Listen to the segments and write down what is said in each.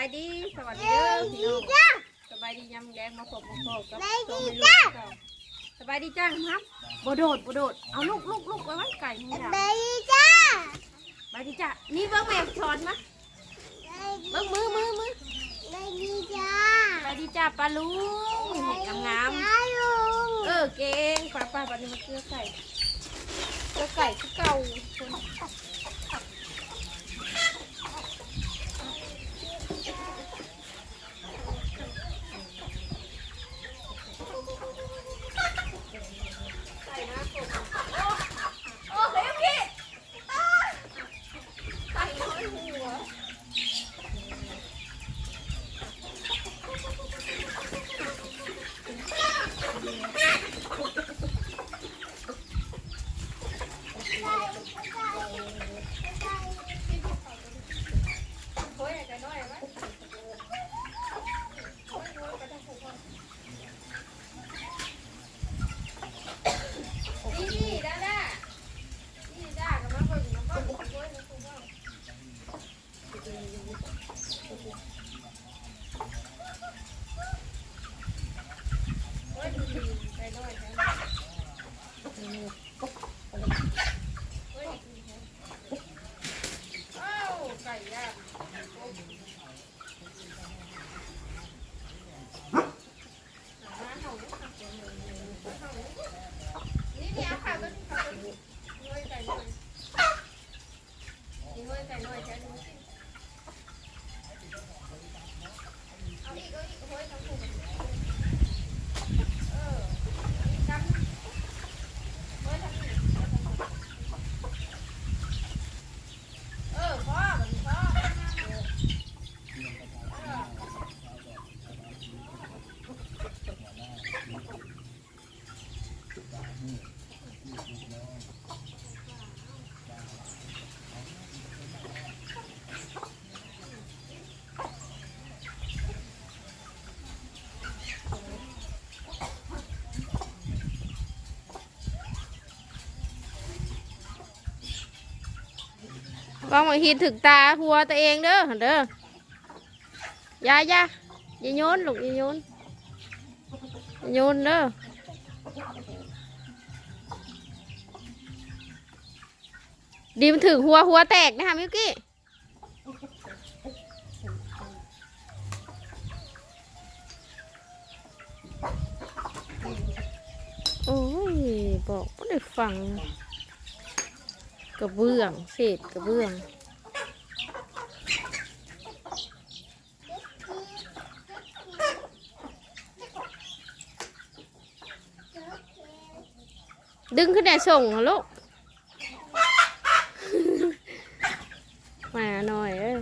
ายดี สวัสดีเด้อพี่น้องสบายดียำแดงมาพบมาพบกับโซมิลูกเก่าสบายดีจ้าครับบ่โดดบ่โดด เอาลูกลูกลูกไว้วันไก่นี่จ้ะไปจ้าสบายดีจ้านี่เบิ้งแม่ช้อนมะเบิ้งมือมือมือไปดีจ้าสบายดีจ้าปลาลุงเห็ดงามจ้าลุงๆเออเก่งป้าป้าปันนี้มาเกลือไก่เกลือไก่คือเก่าคน วางไว้หินถึงตาหัวตัวเองเด้อหั่นเด้อยายาอย่าโยนลูกอย่าโยนอย่าโยนเด้อดีมันถึงหัวหัวแตกนะคะมิวกี้โอ้ยบอกไม่ได้ฟัง กระเบื้องเศษกระเบื้องดึงขึ้นได้ส่งเหรอลูก มาหน่อยเอ้ย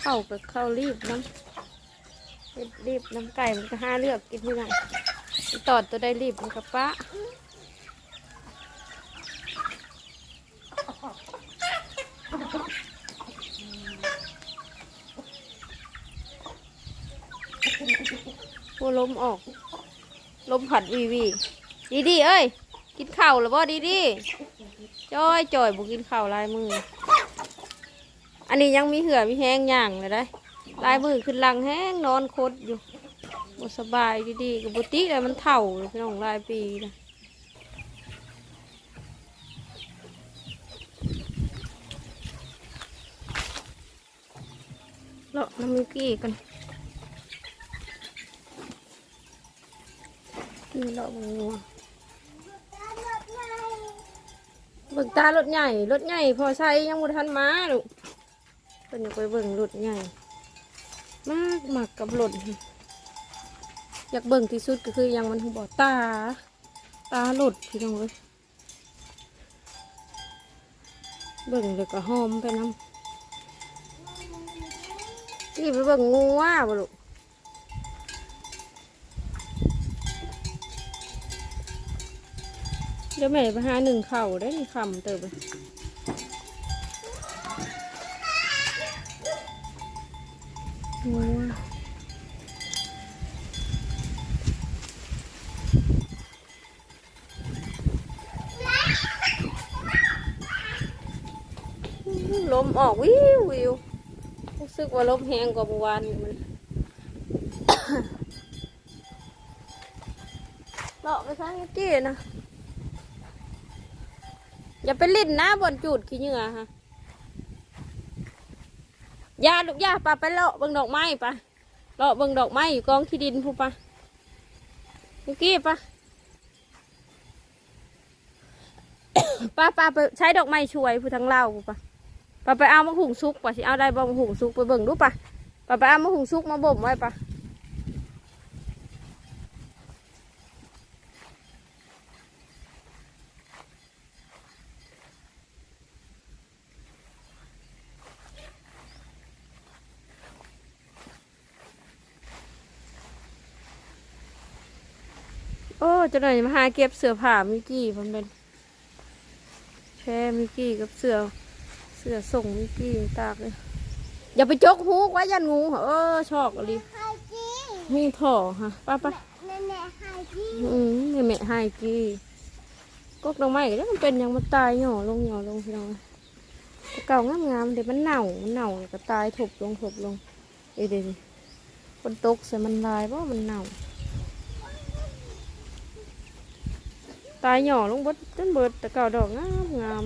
เข้ากับเข้ารีบน้ำ รีบรีบน้ำไก่มันก็ห้าเลือกกินที่ไหนตอดตัวได้รีบมันกับป้าัวลมออกลมผัดวีวีดีดีเอ้ย กินข้าวหรือบ่ดีดีจ้อยจ่อยบุกินข้าวลายมือ อันนี้ยังมีเหือมีแห้งย่างเลยได้ ลายมือขึ้นหลังแห้งนอนคดอยู่บสบายดีๆกับบุติเลยมันเถ่าเลยพี่น้องลายปีนะเลาะน้ำมิกี้กันนี่เลาะบังัวเบิ่งตารถใหญ่รถใหญ่พอใช้ยังบ่ทันมาลูกเพิ่นอยากไปเบิ่งรถใหญ่ มากหมากกับรถอยากเบิ่งที่สุดก็คือยังมันหูบอตา ตาหลุดพี่น้องเลยเบิ่งเลยก็หอมไปน้ำที่ไปเบิ่งงูว่าบ่ลูกเดี๋ยวแม่ไปหาหนึ่งเข่าได้หนึ่งคำเติบเลย ลมออกวิววิวรู้สึกว่าลมแห้งกว่าเมื่อวานมันเลาะไปซะเกี้นะอย่าไปลิ้นนะบนจูดขี้เหงื่อฮะ ยาลูกยาปะไปเลาะเบิ่งดอกไม้ปะเลาะเบิ่งดอกไม้อยู่กองที่ดินพูปะเมื่อกี้ปะป้าป้าไปใช้ดอกไม้ช่วยผู้ทั้งเล่าพูปะป้าไปเอามะหุงซุกปะสิเอาได้บ่มะหุงซุกไปเบิ่งดูปะป้าไปเอามะหุงซุกมาบ่มไว้ปะ จะหน่อยมาหาเก็บเสื้อผ้ามิกกี้มันเป็นแช่มิกกี้กับเสื้อเสื้อส่งมิกกี้ตากเลยอย่าไปจกฮูกไว้ยันงูเหรอเออชอกอะไรไฮจีหูถ่อฮะไป้าป้าแม่แม่ไฮจีอืมนี่แม่ให้กี้กกดอกไม้ก็มันเป็นหยังมันตายหย่อลงหย่อลงพี่น้องแต่เก่างามงามๆเดี๋ยวมันเน่ามันเน่าแล้วก็ตายถบลงถบลงเดี๋ยวเดี๋ยวคนตกใส่มันลายเพราะมันเน่า ตายหย่อลงเบดจนเบิดแต่เก่าดอกงามงาม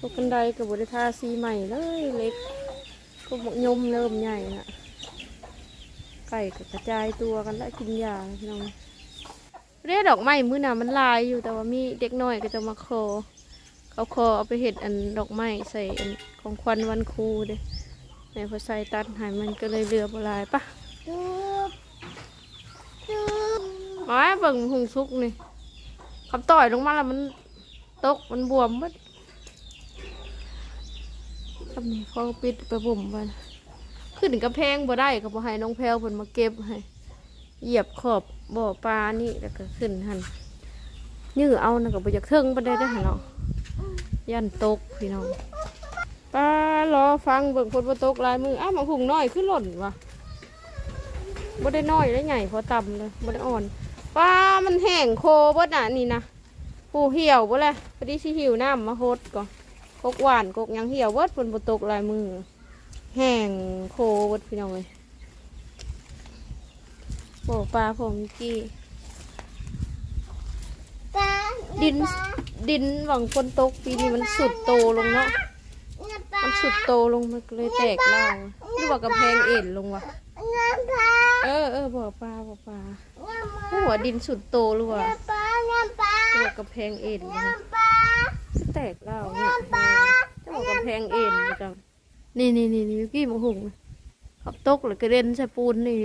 ตกกันไดกับบริทาสีใหม่เลยเล็กก็บกยมเริ่มใหญ่ละไก่กระจายตัวกันแล้วกินยาพี่น้องเรียดอกไม้มื้อน่ะมันลายอยู่แต่ว่ามีเด็กน้อยก็จะมาคอเขาคอเอาไปเห็ดอันดอกไม้ใส่ของควันวันครูเด้ในพอใส่ตัดหายมันก็เลยเรือบลายปะมาเบิ่งหุงซุกนี่ คำต่อยลงมาแล้วมันตกมันบวมมัดคำนี้เขาปิดไปบุ่มไปขึ้นกระแพงบ่ได้ก็บ่ให้น้องแพลวเพิ่นมาเก็บให้เหยียบขอบบ่อปลานี่แล้วก็ขึ้นหันยื้อเอานะก็บ่อยากเทิงปานใดได้หันเนาะยันตกพี่น้องปลารอฟังเบิ่งคนบ่ตกลายมืออ้าวมาหุงน้อยขึ้นหล่นวะบ่ได้น้อยได้ใหญ่พอต่ำเลยบ่ได้อ่อน ปลามันแห้งโคเบ่น่ะนี่นะปูเหี่ยวบ่เลยพอดีสิหิวน้ำมาโฮดก่อนกกหวานกกหยังเหี่ยวเบิดฝนบ่ตกลายมือ แห้งโคเบิดพี่น้องเลยโอ้ปลาผมกี้ปลาดินดินหวังฝนตกปีนี้มันสุดโตลงเนาะน้ำปลามันสุดโตลงมันก็เลยแตกเล่าวหรือว่ากระแพงเอ็นลงวะน้ำปลาเออเออบ่อปลาบ่อปลาน้ำปลา หัวดินสุดโตรือว่าน้ำปลาน้ำปลาหรือว่ากระแพงเอ็นลงน้ำปลาแตกเล่าเนี่ยจะบอกกระแพงเอ็นจังนี่นี่นี่นี่กี้หมหุงขับตกหรือกระเด็นใส่ปูนนี่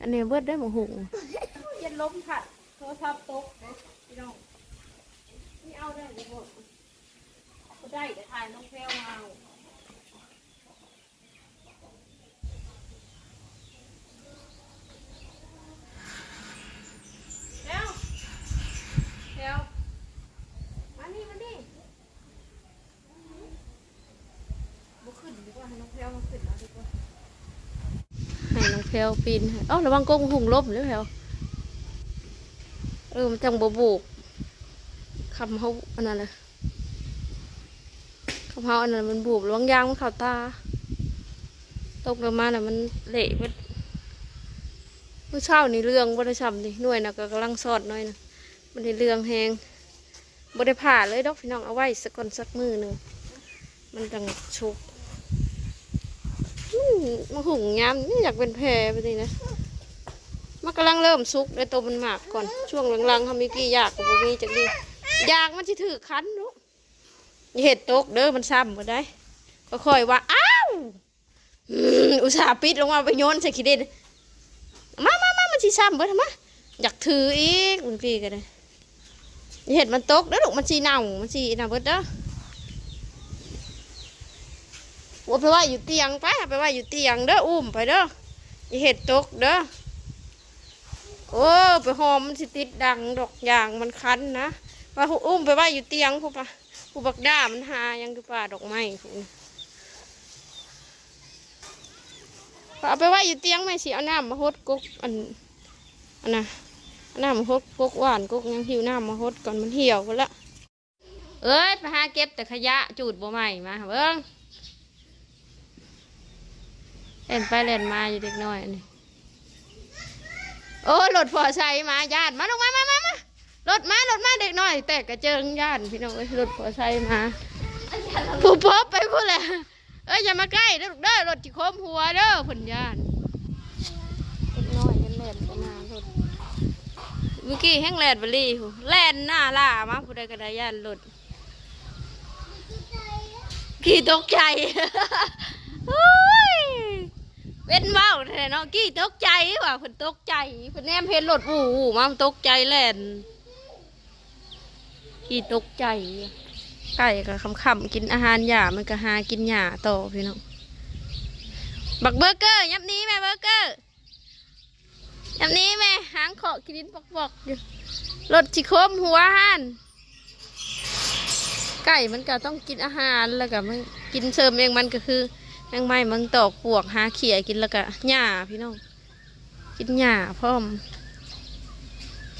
อันนี้เบิดได้หมหุงเย็นล้มผัดโทรศัพท์ตกนะพี่น้องนี่เอาได้หมดก็ได้แต่ถ่ายน้องแพลวมาเอา เร็ว วมานี่มานี่บุขึ้นดีกว่าให้น้องแพลวมาขึ้นเอาดีกว่าให้น้องแพลวปีนให้เอ้าระวังกงหุ่งลบเลยแพลวเออมันจังบบุกคำเขาอันนั้นเลยคำเขาอันนั้นมันบุบระวังยางมันเข่าตา ตกลงมาน่ะมันเละมันเมื่อเช้านี่เรื่องบ่ได้ช้ำดิหน่วยนะก็กำลังสอดหน่อยน่ะ มันได้เรื่องแหงบ่ได้ผ่าเลยดอกพี่น้องเอาไว้สักก่อนสักมือหนึ่งมันจังชุกมันมาหุงยามนี่อยากเป็นแพรไปดินะมันกำลังเริ่มสุกในตัวมันหมากก่อนช่วงหลังๆทำมีกี่อยากกับบ่มีจักดีอยากมันสิถือคันลูกเห็ดตกเด้อมันซ้ำบ่ได้ ก็ค่อยว่าอ้าวอุตส่าห์ปิดลงมาไปโยนใส่ขี้เด่นมามามามันชีซ้ำเบิดมาอยากถืออีกมันพี่กันเลย เห็ดมันตกเด้อลูกมันชีเน่ามันชีน่าเบิดเด้อว่าไปว่าอยู่เตียงไปไปว่าอยู่เตียงเด้ออุ้มไปเด้ออย่าเห็ดตกเด้อโอ้ไปหอมมันสิติดดังดอกยางมันคันนะว่าอุ้มไปว่าอยู่เตียงพวกปะผู้บักด้ามันหายังคือป่าดอกไม้พวกนี้เอาไปว่าอยู่เตียงไม่สิเอาน้ำมาหดกุกอันอันน่ะ น้ำมาหดกกหวานกกยังหิวน้ำมาหดก่อนมันเหี่ยวกันละเอ้ยไปหาเก็บแต่ขยะจูดบ่ใหม่มาเบิ้งเล่นไปเล่นมาอยู่เด็กน้อยอันนี้โอ้รถพอใช้มาญาติมาลงมามามามา รถมารถมาเด็กน้อย แตกกระเจิงญาติพี่น้องเอ้ยรถพอใช้มาผู้พบไปพูดแหละเอ้ยอย่ามาใกล้เด้อลูกเด้อรถจิโคมหัวเด้อผลญาติเด็กน้อยเล่นเล่นไปหน้ารถ เมื่อกี้แห้งแลนบลีหูแลนหน้าล่ามาผู้ใดก็ได้ญาติรถกี่ตกใจโอ้ยเป็นเว้าแท้เนาะกี่ตกใจว่ะเพิ่นตกใจเพิ่นแนมเห็นรถอู่อู่มาตกใจแลนกี่ตกใจไก่ก็คำๆกินอาหารหยามันก็หากินหยาต่อพี่น้องบักเบอร์เกอร์ยับนี้แม่เบอร์เกอร์ ยับนี้แม่หางเคาะกินปอกๆอยู่รถจิโคมหัวหันไก่มันก็ต้องกินอาหารแล้วก็มันกินเสริมเองมันก็คือแมงไม้มันตอกปวกหาเขี่ยกินแล้วก็หญ้าพี่น้องกินหญ้าพร้อม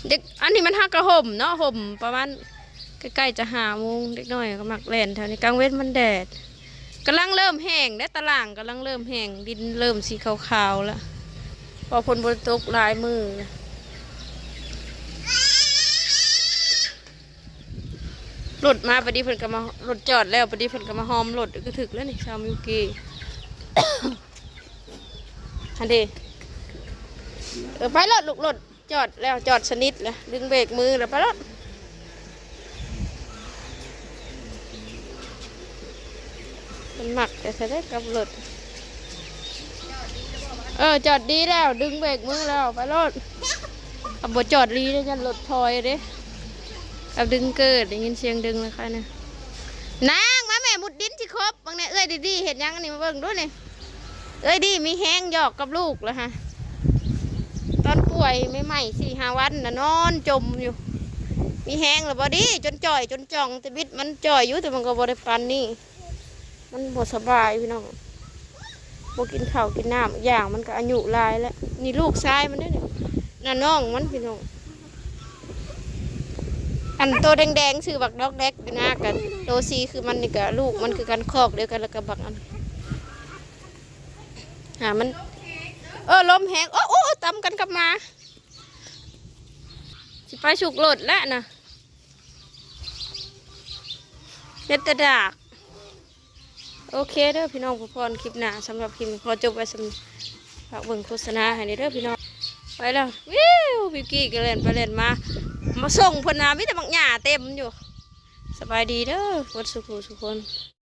เด็กอันนี้มันหักกระห่มเนาะห่มประมาณใกล้ๆจะหาโมงเด็กน้อยก็มักแล่นแถวนี้กลางเว้นมันแดดกำลังเริ่มแห้งได้ตะล่างกำลังเริ่มแห้งดินเริ่มสีขาวๆแล้ว พอฝนบนตกลายมือรถมาปดีเพิ่นก็มารถจอดแล้วปดีเพิ่นก็มาหอมรถก็ถึกแล้วนี่ชาวมิวกี้ฮันเดเออไปรถลูกรถจอดแล้วจอดสนิทแล้วดึงเบรกมือแล้วไปรถมันหมักแต่ใช้ได้กับรถ เออจอดดีแล้ว ดึงเบรกมือแล้ว ไปรถขับบจอดดีเลยจะรถถอยเด้เอาดึงเกิดได้ยินเสียงดึงเลยค่ะเนี่ยนางมาแม่มุดดินสิครบบางเนี่ยเอ้ยดีๆเห็นยังอันนี่มาเบิ่งดูนี่เอ้ยดีมีแห้งหยอกกับลูกแล้วฮะตอนป่วยไม่ใหม่สี่ห้าวันนะนอนจมอยู่ มีแห้งหรือบอดีจนจ่อยจนจ่องแต่บิดมันจ่อยอยู่แต่มันก็บริปันนี่มันบสบายพี่น้อง บกินข้าวกินน้ำอย่างมันก็อายุลายแล้วนี่ลูกชายมันเด้วยนี่น่ะน้องมันพี่น้องอันโตแดงๆชื่อบักดอกแดกอยู่หน้ากันโตซีคือมันนี่กับลูกมันคือกันคอกเดียวกันแล้วก็บักอันหามันเออลมแหงโอ้โอ้ตำกันกลับมาสิไปฉุกโหลดแล้วนะเน็ตตะดาก โอเคเด้อพี่น้องผู้พรคลิปหน้าสำหรับคลิปพอจบไปสำหรับเบิ่งโฆษณาให้เด้อพี่น้องไปแล้ววิววิวกี้ก็เล่นไปเล่นมา มาส่งพนนามิแต่บางหญ้าเต็มอยู่ สบายดีเด้อวัดสุขุสุคน